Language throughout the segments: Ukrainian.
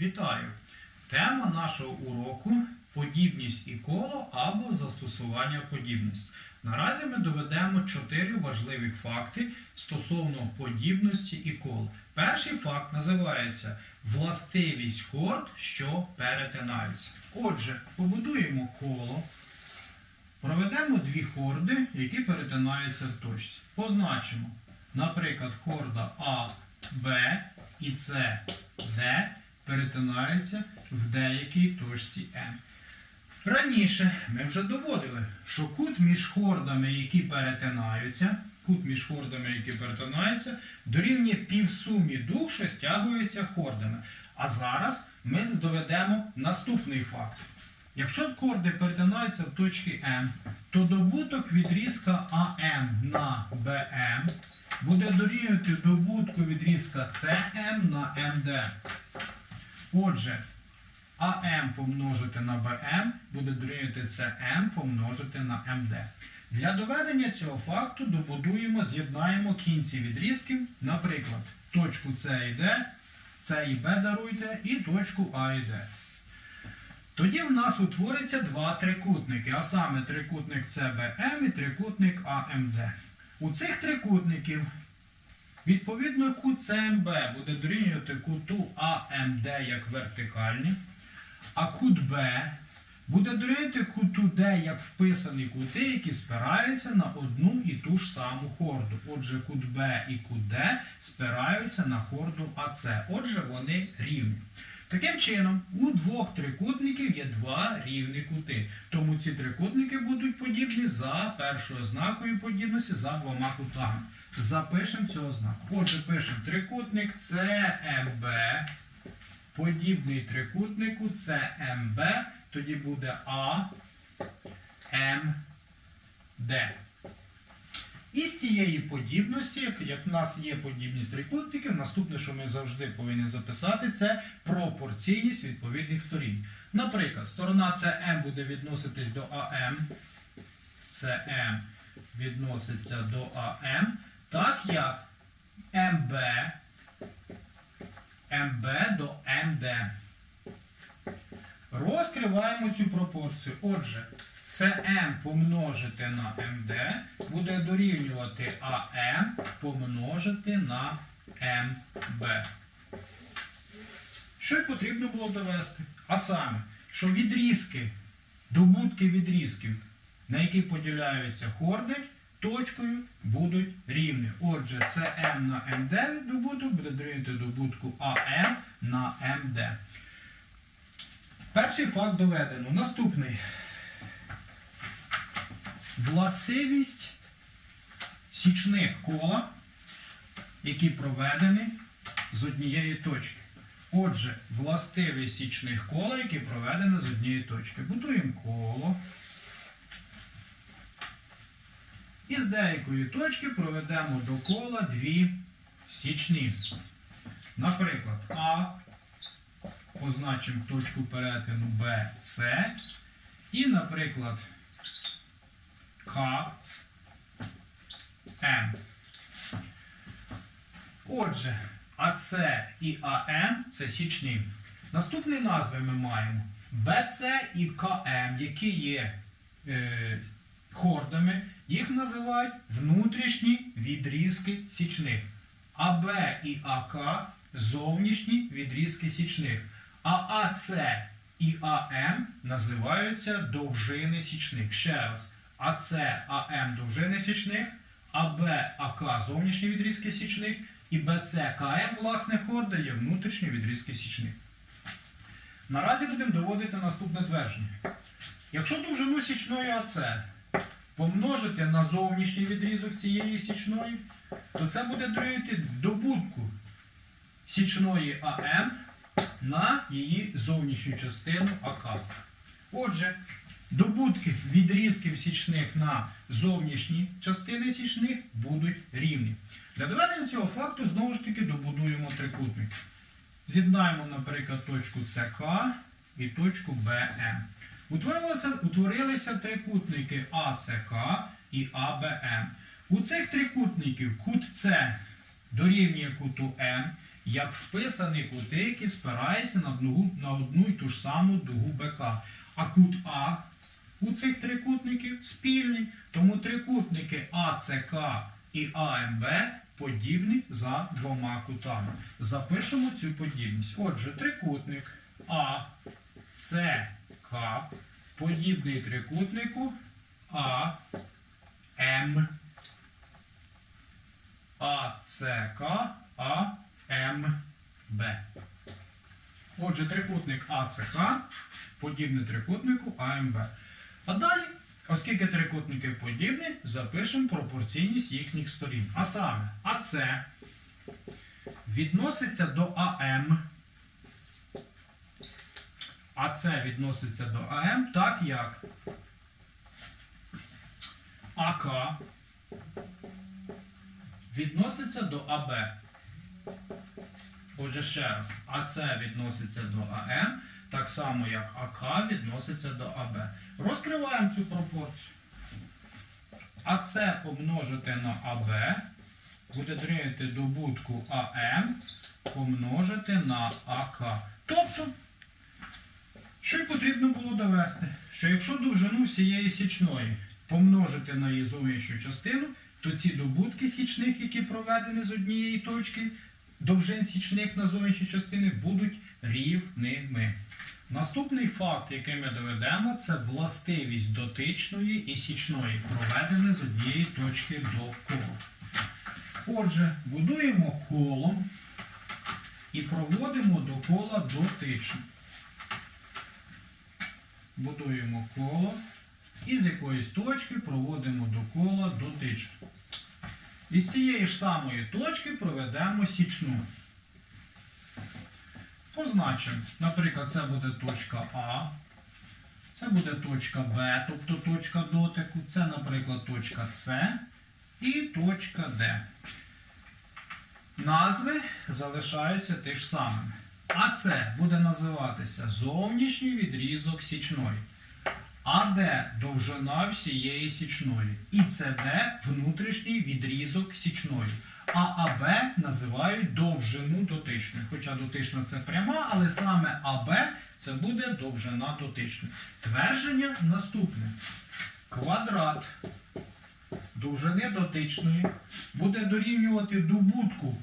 Вітаю! Тема нашого уроку подібність і коло або застосування подібності. Наразі ми доведемо чотири важливих факти стосовно подібності і кола. Перший факт називається властивість хорд, що перетинаються. Отже, побудуємо коло, проведемо дві хорди, які перетинаються в точці. Позначимо, наприклад, хорда А, Б і С, Д перетинаються в деякій точці М. Раніше ми вже доводили, що кут між хордами, які перетинаються, кут між хордами, які перетинаються, дорівнює півсумі дух, що стягуються хордами. А зараз ми доведемо наступний факт. Якщо хорди перетинаються в точці М, то добуток відрізка АМ на БМ буде дорівнювати добутку відрізка СМ на МД. Отже, АМ помножити на БМ буде дорівнювати СМ помножити на МД. Для доведення цього факту добудуємо, з'єднаємо кінці відрізків, наприклад, точку С і Д, С і Б даруйте, і точку А і Д. Тоді в нас утвориться два трикутники, а саме трикутник CBM і трикутник AMD. У цих трикутників Відповідно, кут СМБ буде дорівнювати куту АМД як вертикальний, а кут Б буде дорівнювати куту Д як вписані кути, які спираються на одну і ту ж саму хорду. Отже, кут Б і кут Д спираються на хорду АС. Отже, вони рівні. Таким чином, у двох трикутників є два рівні кути. Тому ці трикутники будуть подібні за першою ознакою подібності за двома кутами. Запишемо цього знаку. Отже, пишемо трикутник CMB, подібний трикутнику CMB, тоді буде AMD. І з цієї подібності, як, в нас є подібність трикутників, наступне, що ми завжди повинні записати, це пропорційність відповідних сторін. Наприклад, сторона CM буде відноситись до AM, CM відноситься до АМ, так як МБ, МБ до МД. Розкриваємо цю пропорцію. Отже, СМ помножити на МД буде дорівнювати АМ помножити на МБ. Що потрібно було довести? А саме, що відрізки, добутки відрізків, на які поділяються хорди, точкою будуть рівні. Отже, це М на МД добуток буде дорівнювати добутку АМ на МД. Перший факт доведено. Наступний. Властивість січних кола, які проведені з однієї точки. Отже, властивість січних кола, які проведені з однієї точки. Будуємо коло. І з деякої точки проведемо до кола дві січні. Наприклад, А. Позначимо точку перетину Б, С. І, наприклад, К, М. Отже, АС і АМ це січні. Наступні назви ми маємо БЦ і КМ, які є е, хордами, їх називають внутрішні відрізки січних. АБ і АК зовнішні відрізки січних. А АС і АМ називаються довжини січних. Ще раз. АС, АМ довжини січних, АБ, АК зовнішні відрізки січних, і БЦ, КМ, власне, хорда є внутрішні відрізки січних. Наразі будемо доводити наступне твердження. Якщо довжину січної АЦ помножити на зовнішній відрізок цієї січної, то це буде дорівнювати добутку січної АМ на її зовнішню частину АК. Отже, добутки відрізків січних на зовнішні частини січних будуть рівні. Для доведення цього факту знову ж таки добудуємо трикутник. З'єднаємо, наприклад, точку СК і точку БМ. Утворилися, утворилися трикутники АЦК і АБМ. У цих трикутників кут С дорівнює куту М як вписані кути, які спираються на одну, на одну і ту ж саму дугу БК. А кут А у цих трикутників спільний, тому трикутники АЦК і АМБ подібні за двома кутами. Запишемо цю подібність. Отже, трикутник АЦК подібний трикутнику АМ. АЦК АМБ. Отже, трикутник АЦК подібний трикутнику АМБ. А далі, оскільки трикутники подібні, запишемо пропорційність їхніх сторін. А саме АЦ відноситься до АМ. АЦ відноситься до АМ, так як АК відноситься до АБ. Отже, ще раз, АЦ відноситься до АМ, так само як АК відноситься до АБ. Розкриваємо цю пропорцію. АЦ помножити на АБ буде дорівнювати добутку АМ помножити на АК. Тобто, що й потрібно було довести? Що якщо довжину всієї січної помножити на її зовнішню частину, то ці добутки січних, які проведені з однієї точки, довжин січних на зовнішній частини, будуть рівними. Наступний факт, який ми доведемо, це властивість дотичної і січної, проведені з однієї точки до кола. Отже, будуємо коло і проводимо до кола дотичну. Будуємо коло і з якоїсь точки проводимо до кола дотичну. І з цієї ж самої точки проведемо січну. Позначимо, наприклад, це буде точка А, це буде точка Б, тобто точка дотику, це, наприклад, точка С і точка Д. Назви залишаються ті ж самими. А це буде називатися зовнішній відрізок січної. АД довжина всієї січної. І ЦД внутрішній відрізок січної. А АБ називають довжину дотичної. Хоча дотична це пряма, але саме АБ це буде довжина дотичної. Твердження наступне. Квадрат довжини дотичної буде дорівнювати добутку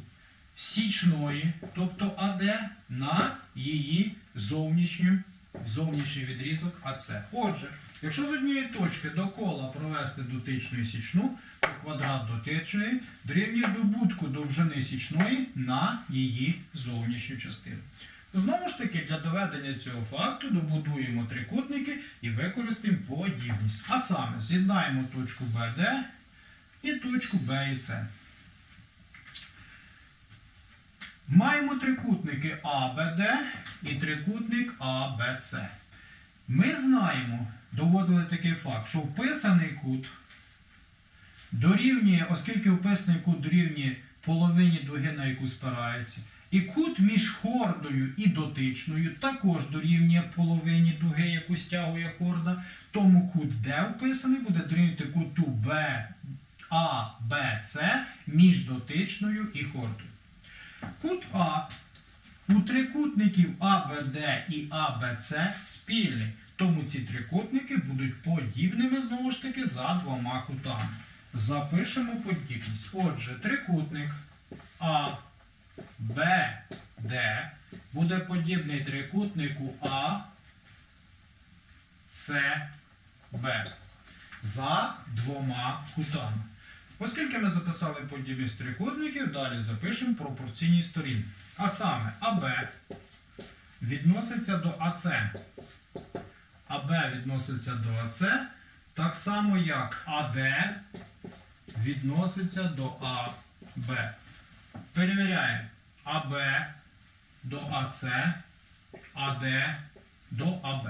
січної, тобто АД, на її зовнішню, зовнішній відрізок АЦ. Отже, якщо з однієї точки до кола провести дотичну і січну, то квадрат дотичної дорівнює добутку довжини січної на її зовнішню частину. Знову ж таки, для доведення цього факту добудуємо трикутники і використаємо подібність. А саме з'єднаємо точку БД і точку Б і С. Маємо трикутники АБД і трикутник АБЦ. Ми знаємо, доводили такий факт, що вписаний кут дорівнює, оскільки вписаний кут дорівнює половині дуги, на яку спирається, і кут між хордою і дотичною також дорівнює половині дуги, яку стягує хорда, тому кут Д вписаний буде дорівнювати куту Б, А, Б, С між дотичною і хордою. Кут А у трикутників АБД і АБЦ спільний, тому ці трикутники будуть подібними знову ж таки за двома кутами. Запишемо подібність. Отже, трикутник А, Б, Д буде подібний трикутнику А, С, Б за двома кутами. Оскільки ми записали подібність трикутників, далі запишемо пропорційні сторін. А саме АБ відноситься до АЦ. АБ відноситься до АЦ, так само як АД відноситься до АБ. Перевіряємо АБ до АЦ, АД до АБ.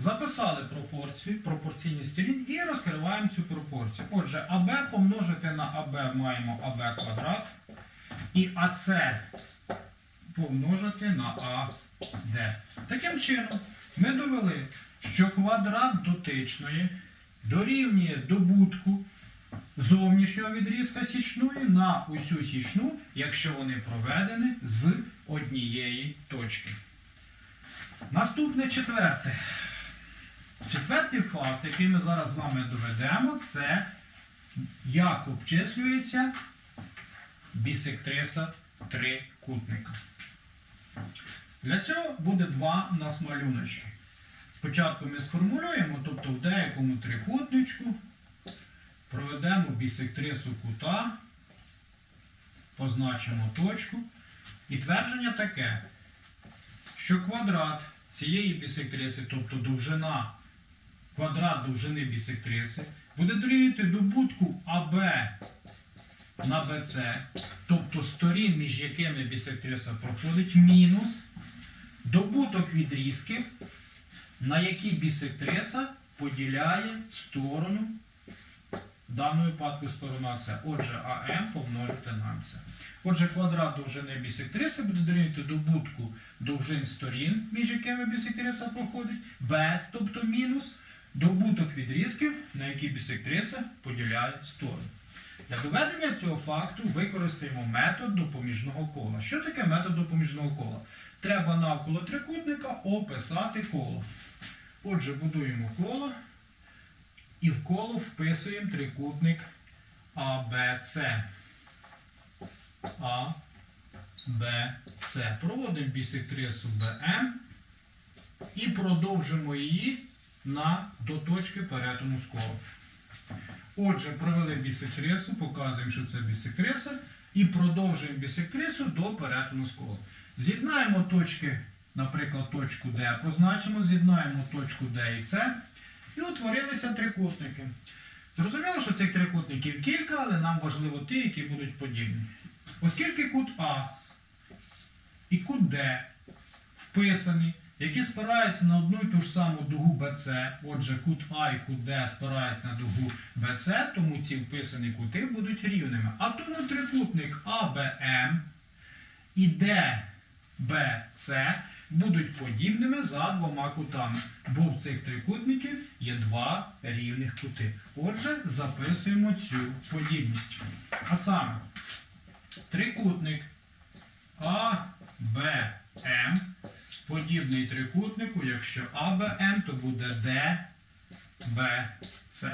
Записали пропорцію, пропорційні сторін і розкриваємо цю пропорцію. Отже, АБ помножити на АБ маємо АБ квадрат. І АЦ помножити на АД. Таким чином, ми довели, що квадрат дотичної дорівнює добутку зовнішнього відрізка січної на усю січну, якщо вони проведені з однієї точки. Наступне четверте. Четвертий факт, який ми зараз з вами доведемо, це як обчислюється бісектриса трикутника. Для цього буде два нас малюночки. Спочатку ми сформулюємо, тобто в деякому трикутничку проведемо бісектрису кута, позначимо точку. І твердження таке, що квадрат цієї бісектриси, тобто довжина, квадрат довжини бісектриси, буде дорівнювати добутку АБ на БЦ, тобто сторін, між якими бісектриса проходить, мінус добуток відрізків, на які бісектриса поділяє сторону, в даному випадку сторона С. Отже, АМ помножити на МС. Отже, квадрат довжини бісектриси буде дорівнювати добутку довжин сторін, між якими бісектриса проходить, без, тобто мінус, добуток відрізків, на які бісектриса поділяє сторони. Для доведення цього факту використаємо метод допоміжного кола. Що таке метод допоміжного кола? Треба навколо трикутника описати коло. Отже, будуємо коло і в коло вписуємо трикутник АБЦ. А, Б, С. Проводимо бісектрису БМ і продовжимо її на, до точки перетину колом. Отже, провели бісектрису, показуємо, що це бісектриса, і продовжуємо бісектрису до перетину колом. З'єднаємо точки, наприклад, точку D позначимо, з'єднаємо точку D і C, і утворилися трикутники. Зрозуміло, що цих трикутників кілька, але нам важливо ті, які будуть подібні. Оскільки кут А і кут Д вписані, які спираються на одну і ту ж саму дугу BC, отже, кут А і кут Д спираються на дугу BC, тому ці вписані кути будуть рівними. А тому трикутник АБМ і ДБЦ будуть подібними за двома кутами, бо в цих трикутників є два рівних кути. Отже, записуємо цю подібність. А саме, трикутник АБМ подібний трикутнику, якщо АБМ, то буде ДБЦ.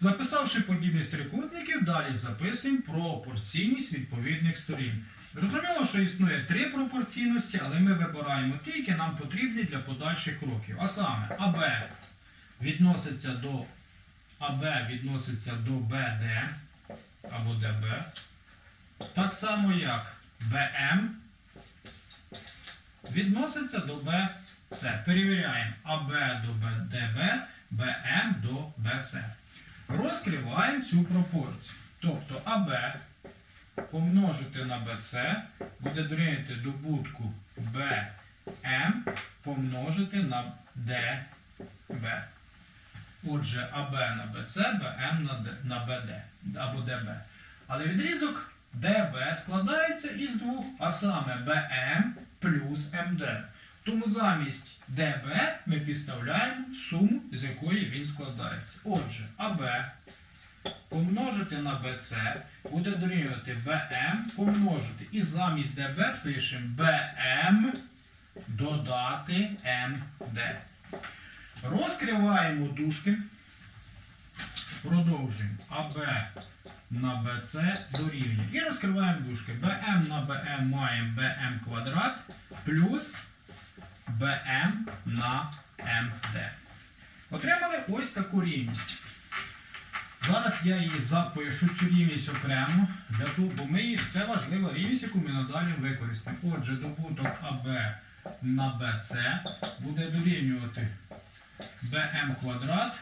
Записавши подібність трикутників, далі записуємо пропорційність відповідних сторін. Зрозуміло, що існує три пропорційності, але ми вибираємо ті, які нам потрібні для подальших кроків. А саме АБ відноситься до АБ відноситься до БД або ДБ. Так само як БМ відноситься до БЦ. Перевіряємо АБ до ДБ, БМ до БЦ. Розкриваємо цю пропорцію. Тобто АБ помножити на БЦ буде дорівнювати добутку БМ помножити на ДБ. Отже, АБ на БЦ, БМ на, на БД або ДБ. Але відрізок ДБ складається із двох, а саме БМ плюс МД. Тому замість ДБ ми підставляємо суму, з якої він складається. Отже, АБ помножити на БЦ буде дорівнювати БМ помножити. І замість ДБ пишемо БМ додати МД. Розкриваємо дужки. Продовжуємо. АБ на БЦ дорівнює. І розкриваємо дужки. БМ на БМ маємо БМ квадрат плюс БМ на МД. Отримали ось таку рівність. Зараз я її запишу цю рівність окремо, для того, бо ми, це важлива рівність, яку ми надалі використаємо. Отже, добуток АБ на БЦ буде дорівнювати БМ квадрат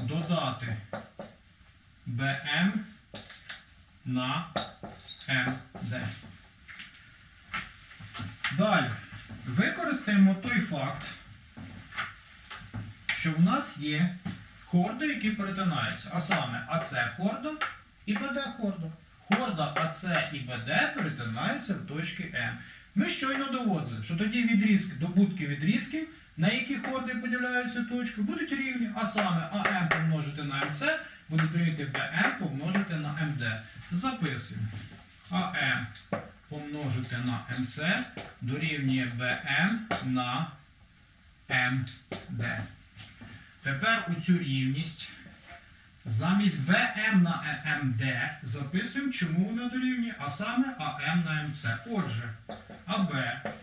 додати БМ на МД. Далі. Використаємо той факт, що в нас є хорди, які перетинаються. А саме АЦ хорда і БД хорда. Хорда АЦ і БД перетинаються в точці М. Ми щойно доводили, що тоді відрізки, добутки відрізків, на які хорди поділяються точкою, будуть рівні, а саме АМ помножити на МЦ буде дорівнювати БМ помножити на МД. Записуємо. АМ помножити на МЦ дорівнює БМ на МД. Тепер у цю рівність замість BM на MD записуємо, чому вона дорівнює, а саме AM на MC. Отже, АБ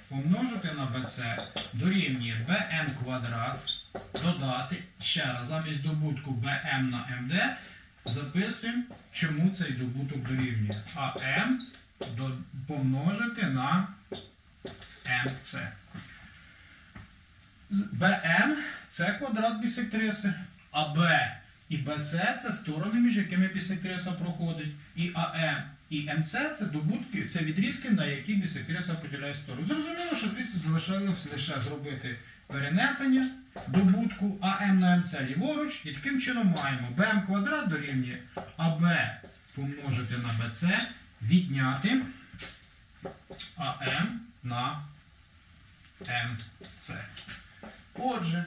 помножити на BC дорівнює BM квадрат, додати ще раз, замість добутку BM на MD записуємо, чому цей добуток дорівнює. АМ помножити на МЦ. BM це квадрат бісектриси, а B і BC це сторони, між якими бісектриса проходить. І АМ і МЦ це добутки, це відрізки, на які бісектриса поділяє сторони. Зрозуміло, що звідси залишилось лише зробити перенесення добутку АМ на МЦ ліворуч, і таким чином маємо БМ квадрат дорівнює АБ помножити на БЦ, відняти АМ на МЦ. Отже,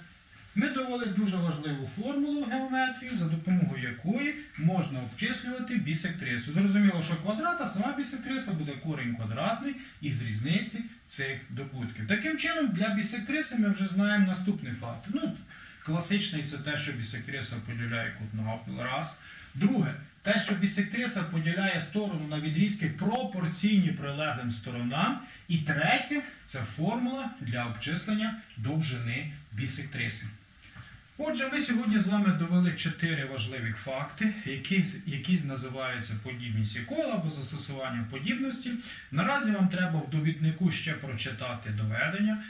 ми довели дуже важливу формулу в геометрії, за допомогою якої можна обчислювати бісектрису. Зрозуміло, що квадрат, а сама бісектриса буде корінь квадратний із різниці цих добутків. Таким чином, для бісектриси ми вже знаємо наступний факт. Ну, класичний це те, що бісектриса поділяє кут. Раз. Друге, те, що бісектриса поділяє сторону на відрізки пропорційні прилеглим сторонам. І третє це формула для обчислення довжини бісектриси. Отже, ми сьогодні з вами довели чотири важливих факти, які, які називаються подібність і кола або застосування подібності. Наразі вам треба в довіднику ще прочитати доведення,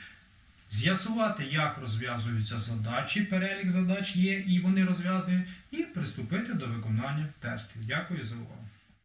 з'ясувати, як розв'язуються задачі, перелік задач є, і вони розв'язані, і приступити до виконання тестів. Дякую за увагу.